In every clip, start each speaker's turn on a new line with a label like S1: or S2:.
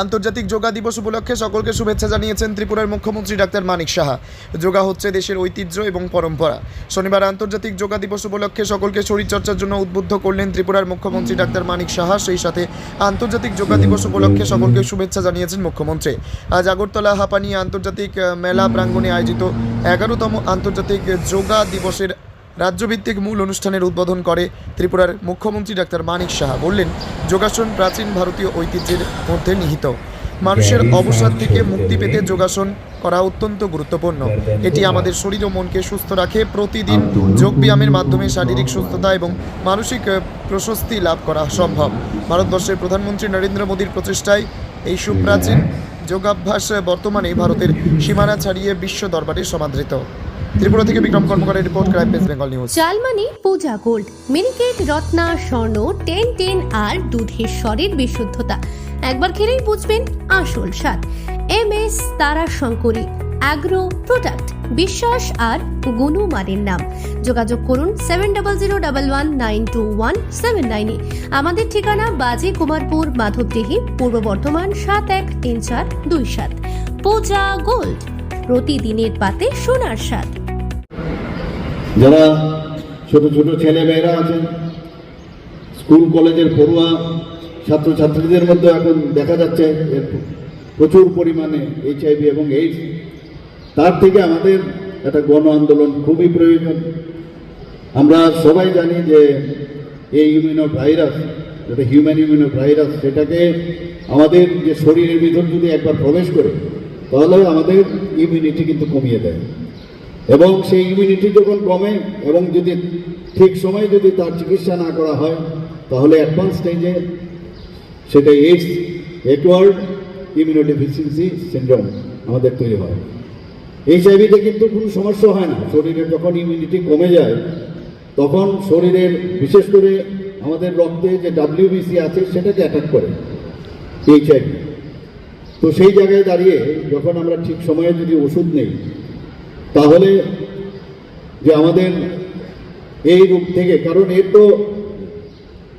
S1: আন্তর্জাতিক যোগা দিবস উপলক্ষে সকলকে শুভেচ্ছা জানিয়েছেন ত্রিপুরার মুখ্যমন্ত্রী ডাক্তার মানিক সাহা। যোগা হচ্ছে দেশের ঐতিহ্য এবং পরম্পরা। শনিবার আন্তর্জাতিক যোগা দিবস উপলক্ষে সকলকে শরীরচর্চার জন্য উদ্বুদ্ধ করলেন ত্রিপুরার মুখ্যমন্ত্রী ডাক্তার মানিক সাহা। সেই সাথে আন্তর্জাতিক যোগা দিবস উপলক্ষে সকলকে শুভেচ্ছা জানিয়েছেন মুখ্যমন্ত্রী। আজ আগরতলা হাঁপানি আন্তর্জাতিক মেলা প্রাঙ্গণে আয়োজিত এগারোতম আন্তর্জাতিক যোগা দিবসের রাজ্যভিত্তিক মূল অনুষ্ঠানের উদ্বোধন করে ত্রিপুরার মুখ্যমন্ত্রী ডাক্তার মানিক সাহা বললেন যোগাসন প্রাচীন ভারতীয় ঐতিহ্যের মধ্যে নিহিত। মানুষের অবসাদ থেকে মুক্তি পেতে যোগাসন করা অত্যন্ত গুরুত্বপূর্ণ। এটি আমাদের শরীর ও মনকে সুস্থ রাখে প্রতিদিন যোগব্যায়ামের মাধ্যমে শারীরিক সুস্থতা এবং মানসিক প্রশস্তি লাভ করা সম্ভব। ভারতবর্ষের প্রধানমন্ত্রী নরেন্দ্র মোদীর প্রচেষ্টায় এই সুপ্রাচীন যোগাভ্যাস বর্তমানে ভারতের সীমানা ছাড়িয়ে বিশ্ব দরবারে সমাদৃত। ত্রিপুরা থেকে Bikram কর্মকারের report, crime page Bengal news.
S2: চালমানি, Puja gold, Miniket, Ratna, Swarna, ten ten আর দুধের স্বরের বিশুদ্ধতা। একবার খেলেই বুঝবেন আসল স্বাদ। এম এস তারা শঙ্করী অ্যাগ্রো প্রোডাক্ট বিশ্বাস আর গুণমানের নাম। যোগাযোগ করুন seven double zero double one nine two one seven নাইনে আমাদের ঠিকানা বাজে কুমারপুর, মাধবদেহি, পূর্ব বর্ধমান সাত এক তিন চার দুই সাত। পূজা গোল্ড, প্রতিদিনের পাতে সোনার স্বাদ।
S3: যারা ছোট ছোট ছেলে মেয়েরা আছেন, স্কুল, কলেজের পড়ুয়া, ছাত্রছাত্রীদের মধ্যে এখন দেখা যাচ্ছে প্রচুর পরিমাণে এইচআইভি এবং এইডস তার থেকে আমাদের একটা গণ আন্দোলন খুবই প্রয়োজন। আমরা সবাই জানি যে এই ইমিউনো ভাইরাস যেটা হিউম্যান ইমিউনো ভাইরাস সেটাকে আমাদের যে শরীরের ভিতর যদি একবার প্রবেশ করে তাহলে আমাদের ইমিউনিটি কিন্তু কমিয়ে দেয়। এবং সেই ইমিউনিটি যখন কমে এবং যদি ঠিক সময়ে যদি তার চিকিৎসা না করা হয়, তাহলে অ্যাডভান্স স্টেজে সেটা এইডস একওয়ার্ড ইমিউনোডেফিসিয়েন্সি সিন্ড্রোম আমাদের তৈরি হয়। এইচআইভিতে কিন্তু কোনো সমস্যা হয় না। শরীরে যখন ইমিউনিটি কমে যায়, তখন শরীরের বিশেষ করে আমাদের রক্তে যে ডাব্লিউবিসি আছে, সেটাকে অ্যাটাক করে এইচআইভি তো সেই জায়গায় দাঁড়িয়ে যখন আমরা ঠিক সময়ে যদি ওষুধ নেই, তাহলে যে আমাদের এই রোগ থেকে, কারণ এর তো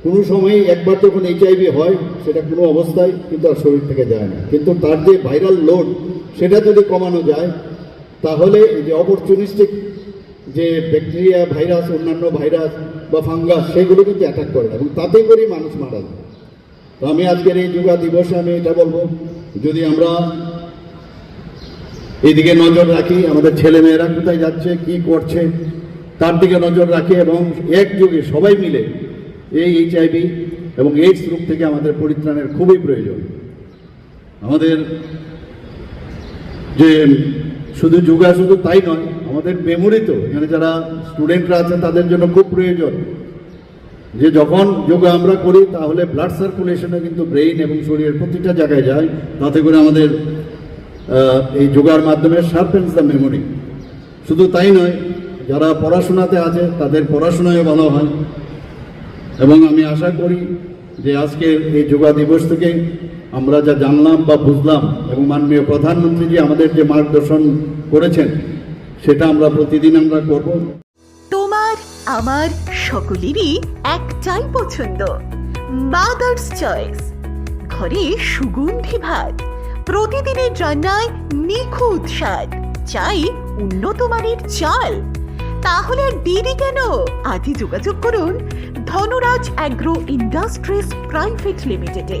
S3: কোনো সময় একবার যখন এইচআইভি হয়, সেটা কোনো অবস্থায় কিন্তু আর শরীর থেকে যায় না। কিন্তু তার যে ভাইরাল লোড সেটা যদি কমানো যায় তাহলে যে অপরচুনিস্টিক যে ব্যাকটেরিয়া ভাইরাস অন্যান্য ভাইরাস বা ফাঙ্গাস সেগুলো কিন্তু অ্যাটাক করে এবং তাতে করেই মানুষ মারা যায়। তো আমি আজকের এই যোগা দিবসে আমি এটা বলব, যদি আমরা এদিকে নজর রাখি, আমাদের ছেলে মেয়েরা কোথায় যাচ্ছে, কি করছে, তার দিকে নজর রাখি এবং একযোগে সবাই মিলে এই এইচআইভি এবং এইডস রোগ থেকে আমাদের পরিত্রাণের খুবই প্রয়োজন। আমাদের যে শুধু যোগা শুধু তাই নয়, আমাদের মেমোরি তো, এখানে যারা স্টুডেন্টরা আছে তাদের জন্য খুব প্রয়োজন। যে যখন যোগা আমরা করি, তাহলে ব্লাড সার্কুলেশনে কিন্তু ব্রেইন এবং শরীরের প্রতিটা জায়গায় যায়। তাতে করে আমাদের এই যোগার মাধ্যমে শার্পেন্স দ্য মেমোরি শুধু তাই নয়, যারা পড়াশোনাতে আছে, তাদের পড়াশোনায় ভালো হয়। এবং আমি আশা করি যে আজকে এই যোগা দিবস থেকে আমরা যা জানলাম বা বুঝলাম এবং মাননীয় প্রধানমন্ত্রী যে আমাদের যে মার্গদর্শন করেছেন, সেটা আমরা প্রতিদিন আমরা করব।
S4: তোমার, আমার সকলেরই একটাই পছন্দ মাদার্স চয়েস ঘরে সুগন্ধি ভাত, প্রতিদিনের রান্নায় নিখুঁত স্বাদ, চাই উন্নত মানের চাল। তাহলে আর দেরি কেন? আজই যোগাযোগ করুন ধনরাজ অ্যাগ্রো ইন্ডাস্ট্রিজ প্রাইভেট লিমিটেডে।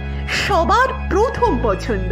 S4: সবার প্রথম পছন্দ।